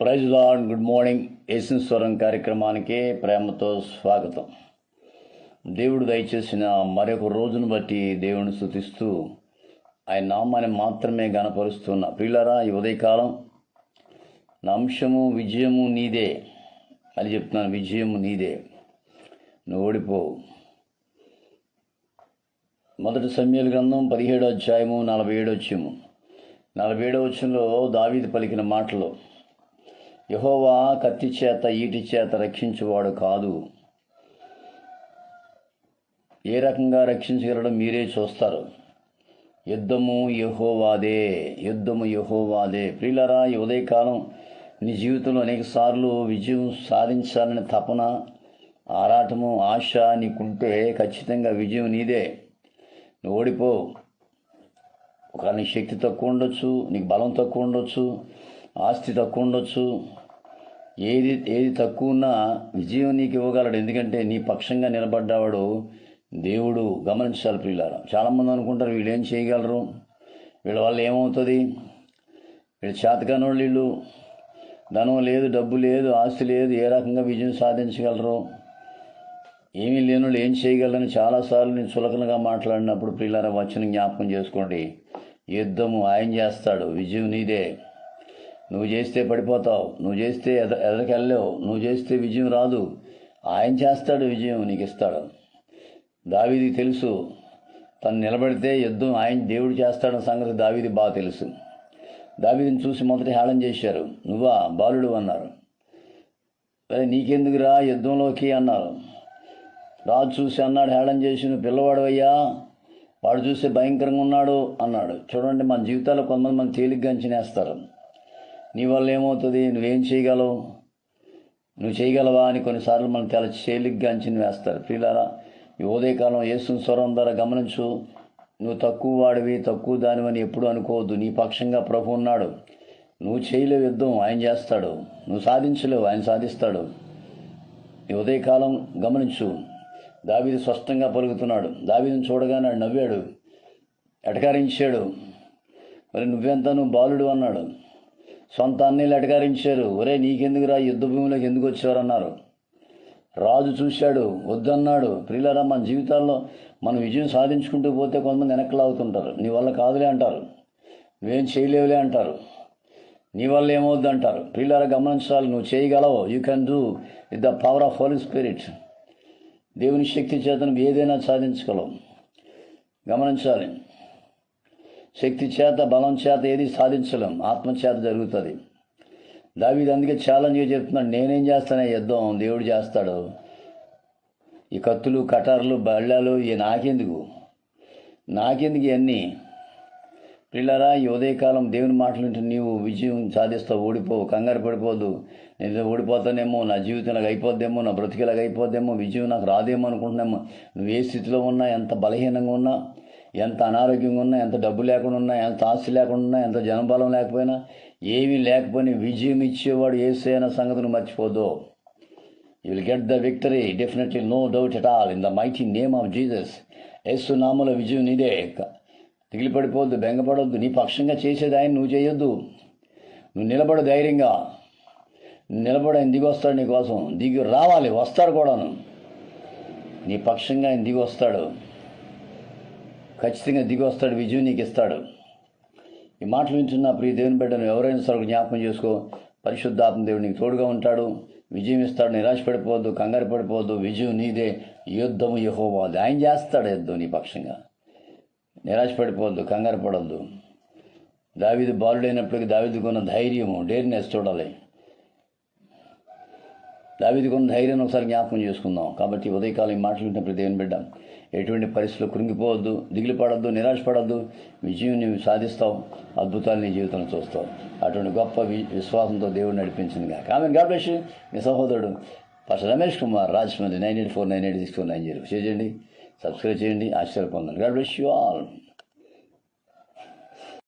Praise lord good morning. ఏసిన స్వరం కార్యక్రమానికి ప్రేమతో స్వాగతం. దేవుడు దయచేసిన మరొక రోజును బట్టి దేవుని స్థుతిస్తూ ఆయన నామాన్ని మాత్రమే గనపరుస్తున్న ప్రియులరా ఈ ఉదయకాలం నా అంశము విజయము నీదే. అని చెప్తున్నాను విజయము నీదే. నువ్వు ఓడిపోవు మొదటి సమయాల గ్రంథం పదిహేడో అధ్యాయము నలభై ఏడో వచ్చాము నలభై ఏడో వచ్చంలో దావీది పలికిన మాటలు. యహోవా కత్తి చేత ఈటి చేత రక్షించేవాడు కాదు. ఏ రకంగా రక్షించగలడో మీరే చూస్తారు. యుద్ధము యహోవాదే యుద్ధము యహోవాదే. ప్రియులరా ఈ ఉదయకాలం నీ జీవితంలో అనేక సార్లు విజయం సాధించాలని తపన ఆరాటము ఆశ నీకుంటే ఖచ్చితంగా విజయం నీదే. నువ్వు ఓడిపో. ఒక నీ శక్తి తక్కువ ఉండొచ్చు నీకు బలం తక్కువ ఉండొచ్చు ఆస్తి తక్కువ ఉండొచ్చు. ఏది ఏది తక్కువ ఉన్నా విజయం నీకు ఇవ్వగలడు. ఎందుకంటే నీ పక్షంగా నిలబడ్డవాడు దేవుడు. గమనించాలి ప్రియులారా. చాలామంది అనుకుంటారు వీళ్ళు ఏం చేయగలరు? వీళ్ళ వల్ల ఏమవుతుంది? వీళ్ళు చేతకానోళ్ళు వీళ్ళు. ధనం లేదు డబ్బు లేదు ఆస్తి లేదు ఏ రకంగా విజయం సాధించగలరు? ఏమీ లేని వాళ్ళు ఏం చేయగలరని చాలాసార్లు నేను చులకనగా మాట్లాడినప్పుడు ప్రియులారా వచ్చిన జ్ఞాపకం చేసుకోండి. యుద్ధము ఆయన చేస్తాడు విజయం నీదే. నువ్వు చేస్తే పడిపోతావు నువ్వు చేస్తే ఎద ఎదరికెళ్ళలేవు నువ్వు చేస్తే విజయం రాదు. ఆయన చేస్తాడు విజయం నీకు ఇస్తాడు దావీది తెలుసు. తను నిలబడితే యుద్ధం ఆయన దేవుడు చేస్తాడన్న సంగతి దావీది బాగా తెలుసు. దావీదిని చూసి మొదట హేళన చేశారు. నువ్వా బాలుడు అన్నారు. అరే నీకెందుకురా యుద్ధంలోకి? అన్నారు. రాజు చూసి అన్నాడు హేళన చేసి నువ్వు పిల్లవాడు అయ్యా వాడు చూస్తే భయంకరంగా ఉన్నాడు అన్నాడు. చూడండి మన జీవితాల్లో కొంతమంది మన తేలిగ్గా అంచనేస్తారు. నీ వల్ల ఏమవుతుంది? నువ్వేం చేయగలవు? నువ్వు చేయగలవా అని కొన్నిసార్లు మనం చాలా చేలిగ్గా అంచిన వేస్తారు. ప్రియులారా ఈ ఉదయకాలం యేసు స్వరం ద్వారా గమనించు. నువ్వు తక్కువ వాడివి తక్కువ దానివని ఎప్పుడు అనుకోవద్దు. నీ పక్షంగా ప్రభు ఉన్నాడు. నువ్వు చేయలేవు యుద్ధం ఆయన చేస్తాడు. నువ్వు సాధించలేవు ఆయన సాధిస్తాడు. ఈ ఉదయకాలం గమనించు. దావీది స్పష్టంగా పలుకుతున్నాడు. దావీదిని చూడగానే నవ్వాడు. ఎటకారించాడు మరి నువ్వెంత? నువ్వు బాలుడు అన్నాడు. సొంత అన్నీళ్ళు ఎటకారించారు ఒరే నీకెందుకురా యుద్ధ భూమిలోకి ఎందుకు వచ్చారన్నారు రాజు చూశాడు వద్దన్నాడు. ప్రియులరా మన జీవితాల్లో మనం విజయం సాధించుకుంటూ పోతే కొంతమంది వెనక్కి అవుతుంటారు నీ వల్ల కాదులే అంటారు. నువ్వేం చేయలేవులే అంటారు. నీ వల్ల ఏమవుద్ది అంటారు. ప్రియులరా గమనించాలి నువ్వు చేయగలవు. You can do with the power of holy spirit దేవుని శక్తి చేత నువ్వు ఏదైనా సాధించగలవు గమనించాలి. శక్తి చేత బలం చేత ఏది సాధించలేం. ఆత్మ చేత జరుగుతుంది. దావీది అందుకే ఛాలెంజ్గా చెప్తున్నాడు నేనేం చేస్తానే యుద్ధం దేవుడు చేస్తాడు. ఈ కత్తులు కటార్లు బళ్ళాలు ఇవి నాకెందుకు? నాకెందుకు ఇవన్నీ? పిల్లరా ఈ ఉదయకాలం దేవుని మాటలు వింటే నీవు విజయం సాధిస్తావు ఓడిపోవు కంగారు పడిపోదు. నేను ఓడిపోతానేమో నా జీవితం నాకు అయిపోద్దేమో నా బ్రతికిలాగా అయిపోద్దేమో విజయం నాకు రాదేమో అనుకుంటున్నామో. నువ్వు ఏ స్థితిలో ఉన్నా ఎంత బలహీనంగా ఉన్నా ఎంత అనారోగ్యంగా ఉన్నా ఎంత డబ్బు లేకుండా ఉన్నా ఎంత ఆస్తి లేకుండా ఉన్నా ఎంత జనబలం లేకపోయినా ఏమీ లేకపోయినా విజయం ఇచ్చేవాడు ఏసైన సంగతిని మర్చిపోదు you will get the victory definitely no doubt at all in the mighty name of Jesus యేసు నామల విజయం నీదే. తిగిలిపడిపోవద్దు బెంగపడొద్దు నీ పక్షంగా చేసేది ఆయన నువ్వు చేయొద్దు. నువ్వు నిలబడు ధైర్యంగా. నిలబడి ఆయన దిగి వస్తాడు నీకోసం దిగి రావాలి వస్తాడు కూడాను. నీ పక్షంగా ఆయన దిగి వస్తాడు. ఖచ్చితంగా దిగి వస్తాడు విజయం నీకు ఇస్తాడు. ఈ మాటలు వింటున్న ప్రియ దేవుని బిడ్డను ఎవరైనా సరే జ్ఞాపకం చేసుకో. పరిశుద్ధాత్మ దేవుడు నీకు తోడుగా ఉంటాడు. విజయం ఇస్తాడు నిరాశ పడిపోవద్దు కంగారు పడిపోవద్దు. విజయం నీదే. యుద్ధము యహోవాది. ఆయన చేస్తాడు యుద్ధం నీ పక్షంగా. నిరాశ పడిపోవద్దు కంగారు పడవద్దు దావిది బాలుడైనప్పటికీ దావిదికున్న ధైర్యము డేర్నెస్ చూడాలి. దావిదికున్న ధైర్యాన్ని ఒకసారి జ్ఞాపకం చేసుకుందాం. కాబట్టి ఉదయకాలం ఈ మాటలు వింటే దేవుని బిడ్డ ఎటువంటి పరిస్థితులు కృంగిపోవద్దు దిగులు పడద్దు నిరాశపడద్దు విజయం నీవు సాధిస్తావు అద్భుతాలు నీ జీవితంలో చూస్తావు. అటువంటి గొప్ప వి- విశ్వాసంతో దేవుడు నడిపించింది కాక ఆమె గాబ్లెస్ మీ సహోదరుడు first Ramesh Kumar Rajahmundry nine eight four nine eight six four nine zero. చేయండి. సబ్స్క్రైబ్ చేయండి. ఆశ్చర్య పొందండి. God bless you all.